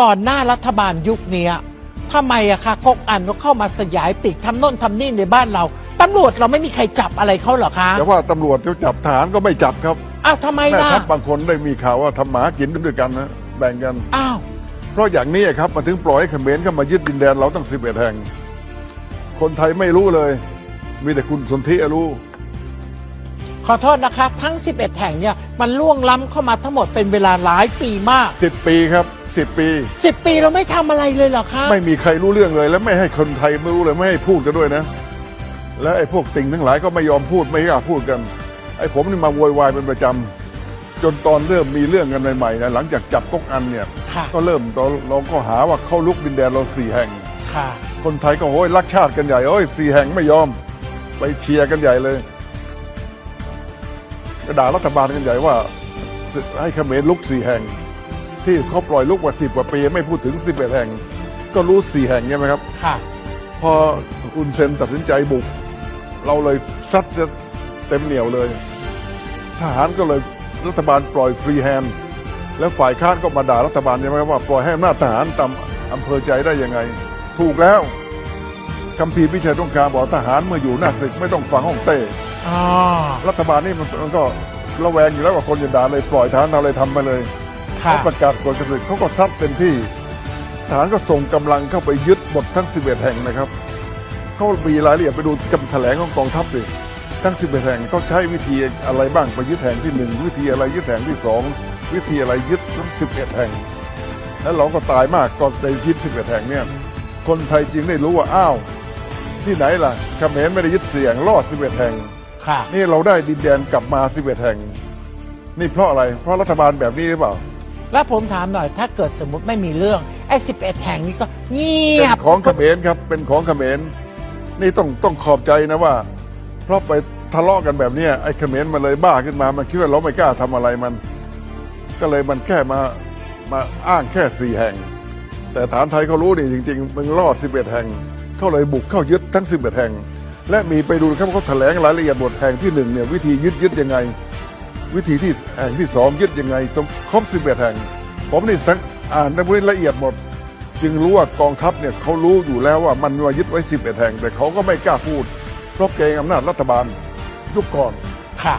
ก่อนหน้ารัฐบาลยุคเนี้ยทำไมอะคะก๊กอันก็เข้ามาสยายปีกทำโน่นทำนี่ในบ้านเราตำรวจเราไม่มีใครจับอะไรเขาเหรอคะแต่ว่าตำรวจจะจับทหารก็ไม่จับครับอ้าวทำไมแม่ล่ะทัพบางคนได้มีข่าวว่าทำหมากินด้วยกันนะแบ่งกันอ้าวเพราะอย่างนี้ครับมันถึงปล่อยให้เขมรเข้ามายึดดินแดนเราตั้งสิบเอ็ดแห่ง คนไทยไม่รู้เลย มีแต่คุณสนธิรู้ขอโทษนะคะ ทั้ง 11 แห่งเนี่ยมันล่วงล้ำเข้ามาทั้งหมดเป็นเวลาหลายปีมากสิบปีครับ สิบปี10ปีเราไม่ทำอะไรเลยเหรอคะไม่มีใครรู้เรื่องเลย และไม่ให้คนไทยไม่รู้เลยไม่ให้พูดกันด้วยนะ และไอ้พวกติ่งทั้งหลายก็ไม่ยอมพูดไม่กล้าพูดกัน ไอ้ผมนี่มาโวยวายเป็นประจำจนตอนเริ่มมีเรื่องกันใหม่ๆนะหลังจากจับก๊กอันเนี่ย ค่ะ ก็เริ่มตอนเราก็หาว่าเข้าลุกดินแดนเราสี่แห่ง ค่ะ คนไทยก็โอ้ยรักชาติกันใหญ่โอ้ยสี่แห่งไม่ยอม ไปเชียร์กันใหญ่เลยกระด่ารัฐบาลกันใหญ่ว่าให้เขมรลุกสี่แห่ง ที่เขาปล่อยลุกมาสิบกว่าปี ไม่พูดถึงสิบเอ็ดแห่ง ก็รู้สี่แห่งใช่ไหมครับ ค่ะ พออุนเซนตัดสินใจบุก เราเลยซัดเสียเต็มเหนียวเลย ทหารก็เลยรัฐบาลปล่อยฟรีแฮนด์แล้วฝ่ายค้านก็มาด่ารัฐบาลใช่ไหมครับว่าปล่อยให้อำนาจทหารตามอำเภอใจได้ยังไง ถูกแล้วคัมภีร์พิชัยต้องการบอกทหารเมื่ออยู่หน้าศึกไม่ต้องฟังห้องเต้อ๋อรัฐบาลนี่มันมันก็ระแวงอยู่แล้วว่าคนจะด่าเลยปล่อยทหารทำอะไรทำไปเลยค่ะ เขาประกาศกฎกระทรวงเขาก็ซัดเป็นที่ทหารก็ส่งกำลังเข้าไปยึดหมดทั้ง 11 แห่งนะครับเขามีรายละเอียดไปดูคำแถลงของกองทัพดิทั้ง 11 แห่งเขาใช้วิธีอะไรบ้างไปยึดแห่งที่หนึ่งวิธีอะไรยึดแห่งที่สองวิธีอะไรยึดทั้ง 11 แห่ง แล้วเราก็ตายมากก็ในยึด 11 แห่งเนี่ยคนไทยจึงได้รู้ว่าอ้าวที่ไหนล่ะเขมรไม่ได้ยึดเสียงรอด 11 แห่งค่ะนี่เราได้ดินแดนกลับมา 11 แห่ง นี่เพราะอะไร เพราะรัฐบาลแบบนี้หรือเปล่า แล้วผมถามหน่อยถ้าเกิดสมมติไม่มีเรื่องไอ้11แห่งนี้ก็เงียเป็บนของเขมรครับเป็นของเขมรนี่ต้องต้องขอบใจนะว่า เพราะไปทะเลาะกันแบบเนี้ยไอ้เขมรมันเลยบ้าขึ้นมามันคิดว่าเราไม่กล้าทำอะไรมัน ก็เลยมันแค่มามาอ้างแค่สี่แห่ง แต่ฐานไทยเขารู้นี่จริงๆมึงรอด11แห่ง เขาเลยบุกเข้ายึดทั้ง11แห่ง และมีไปดูครับเขาแถลงรายละเอียดบทแห่งที่หนึ่งเนี่ยวิธียึดยึดยังไง วิธีที่แห่งที่สองยึดยังไงต้องครบ11แห่ง ผมนี่สังอ่านในบทละเอียดหมด จึงรู้ว่ากองทัพเนี่ยเขารู้อยู่แล้วว่ามันมายึดไว้11แห่ง แต่เขาก็ไม่กล้าพูด เพราะเกรงอำนาจรัฐบาลยุคก่อนค่ะ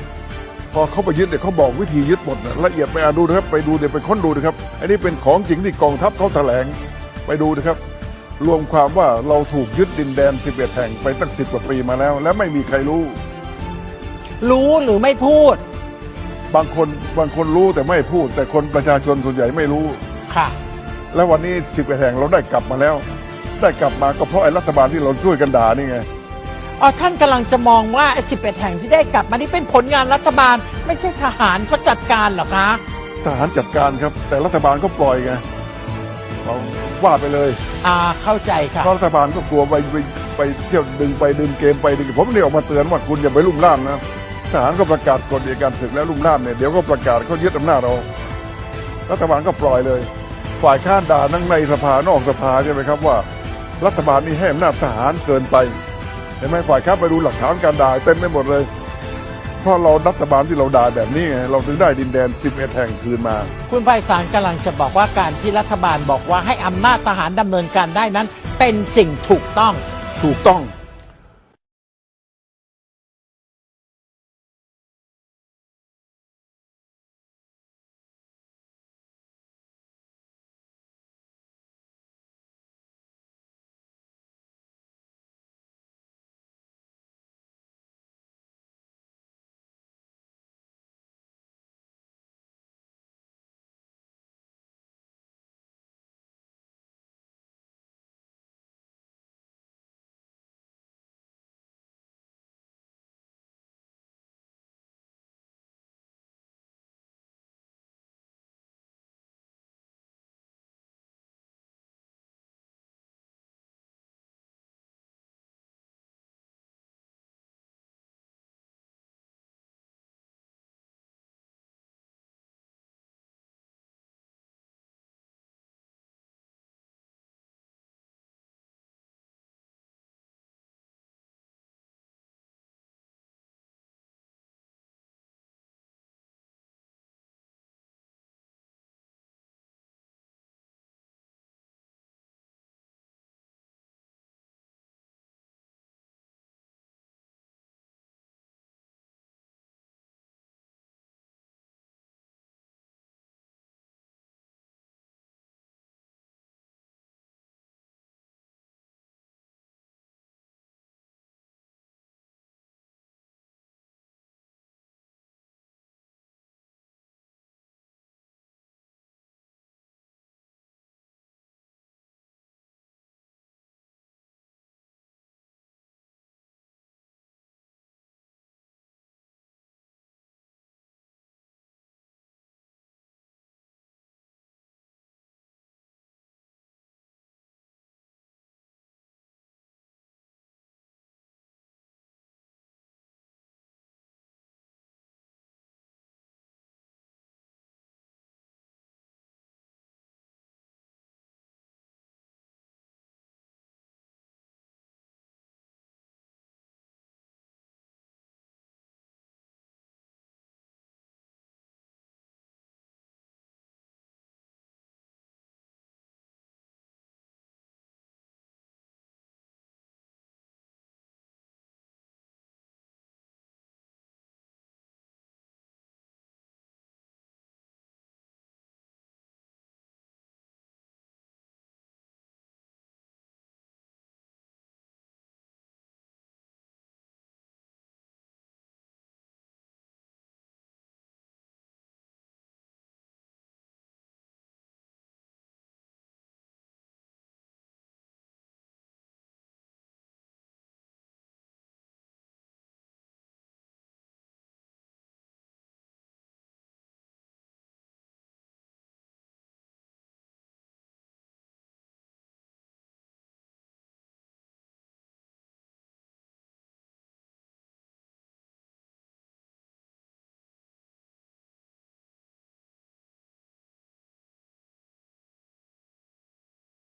พอเขาไปยึดเนี่ยเขาบอกวิธียึดหมดนะละเอียดไปอ่านดูนะครับ ไปดูเดี๋ยวไปค้นดูนะครับ อันนี้เป็นของจริงที่กองทัพเขาแถลงไปดูนะครับ รวมความว่าเราถูกยึดดินแดน 11 แห่งไปตั้งสิบกว่าปีมาแล้ว และไม่มีใครรู้ รู้หรือไม่พูด บางคนบางคนรู้แต่ไม่พูด แต่คนประชาชนส่วนใหญ่ไม่รู้ ค่ะ แล้ววันนี้11แห่งเราได้กลับมาแล้ว ได้กลับมาก็เพราะไอ้รัฐบาลที่เราช่วยกันด่านี่ไงอ๋อท่านกำลังจะมองว่าไอ้11แห่งที่ได้กลับมานี่เป็นผลงานรัฐบาล ไม่ใช่ทหารเขาจัดการเหรอคะ ทหารจัดการครับ แต่รัฐบาลก็ปล่อยไงเราว่าไปเลยอ่าเข้าใจค่ะ เพราะรัฐบาลก็กลัวไปไปไปเที่ยวดึงไปดึงเกมไปดึงผมเลยออกมาเตือนว่าคุณอย่าไปลุ่มล่ามนะ ทหารก็ประกาศกฎอัยการศึกแล้วลุ่มล่ามเนี่ยเดี๋ยวก็ประกาศเขายึดอำนาจเรารัฐบาลก็ปล่อยเลย ฝ่ายค้านด่านั่งในสภานอกสภาใช่ไหมครับว่า รัฐบาลนี่ให้อำนาจทหารเกินไปเห็นไหมฝ่ายค้านไปดูหลักฐานการด่าเต็มไปหมดเลยเพราะเรารัฐบาลที่เราด่าแบบนี้ไงเราถึงได้ดินแดน 11 แห่งคืนมา คุณไพศาลกำลังจะบอกว่าการที่รัฐบาลบอกว่าให้อำนาจทหารดำเนินการได้นั้น เป็นสิ่งถูกต้องถูกต้อง